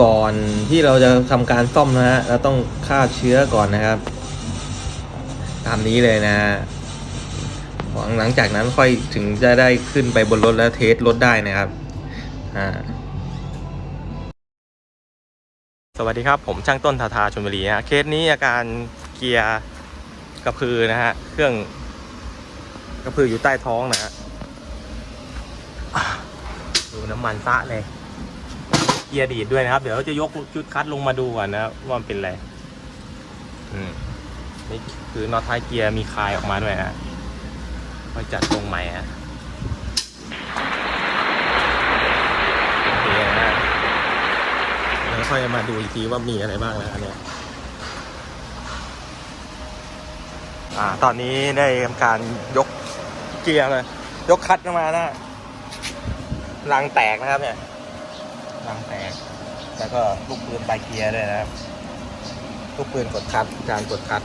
ก่อนที่เราจะทำการซ่อมนะฮะเราต้องฆ่าเชื้อก่อนนะครับ ตามนี้เลยนะฮะหลังจากนั้นค่อยถึงจะได้ขึ้นไปบนรถแล้วเทสรถได้นะครับอ่าสวัสดีครับ ผมช่างต้นทาทาชลบุรีฮะเคสนี้อาการเกียร์กระพือนะฮะเครื่องกระพืออยู่ใต้ท้องนะฮะอะดูน้ำมันซะเลย เกียร์ดีดด้วยนะครับ เดี๋ยวเราจะยกชุดคัดลงมาดูก่อนนะว่ามันเป็นอะไรอืมนี่คือน็อตท้ายเกียร์มีคายออกมาด้วยนะก็จัดตรงใหม่ฮะโอเคนะแล้วค่อยมาดูอีกทีว่ามีอะไรบ้างนะอันเนี้ยอ่า ตอนนี้ได้ทำการยกเกียร์เลยยกคัดมานะรางแตกนะครับเนี่ย รางแตก แล้วก็ลูกปืนปลายเกียร์ด้วยนะครับ ลูกปืนกดคัดการกดคัด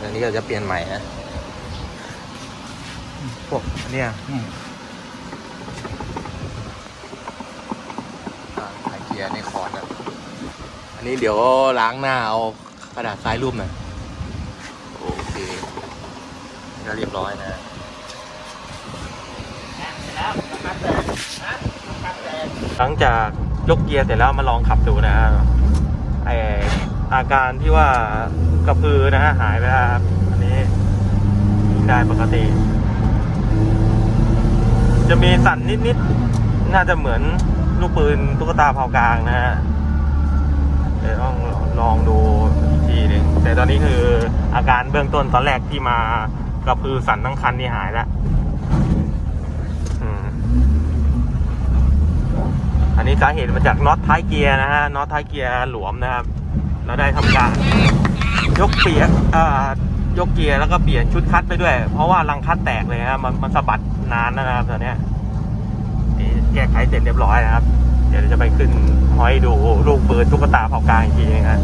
อันนี้ก็จะเปลี่ยนใหม่นะ พวกอันเนี้ยอ่าปลายเกียร์ในคอร์ดนะอันนี้เดี๋ยวล้างหน้าเอากระดาษทรายรูปหน่อยโอเคก็เรียบร้อยนะ หลังจากยกเกียร์เสร็จแล้วมาลองขับดูนะฮะไออาการที่ว่ากระพือนะฮะหายไปแล้วครับอันนี้ได้ปกติ จะมีสั่นนิดๆ น่าจะเหมือนลูกปืนตุ๊กตาเผากลางนะฮะเดี๋ยวต้องลองดูอีกทีหนึ่งแต่ตอนนี้คืออาการเบื้องต้นตอนแรกที่มากระพือสั่นทั้งคันนี่หายแล้วอืม อันนี้สาเหตุมาจากน็อตท้ายเกียร์นะฮะน็อตท้ายเกียร์หลวมนะครับ เราได้ทำการยกเปียกยกเกียร์แล้วก็เปลี่ยนชุดคัดไปด้วย เพราะว่ารังคัดแตกเลยครับมันมันสะบัดนานนะครับตอนนี้แก้ไขเสร็จเรียบร้อยนะครับ เดี๋ยวจะไปขึ้นห้อยดูลูกปืนตุ๊กตาเผากลางอีกทีนึงครับ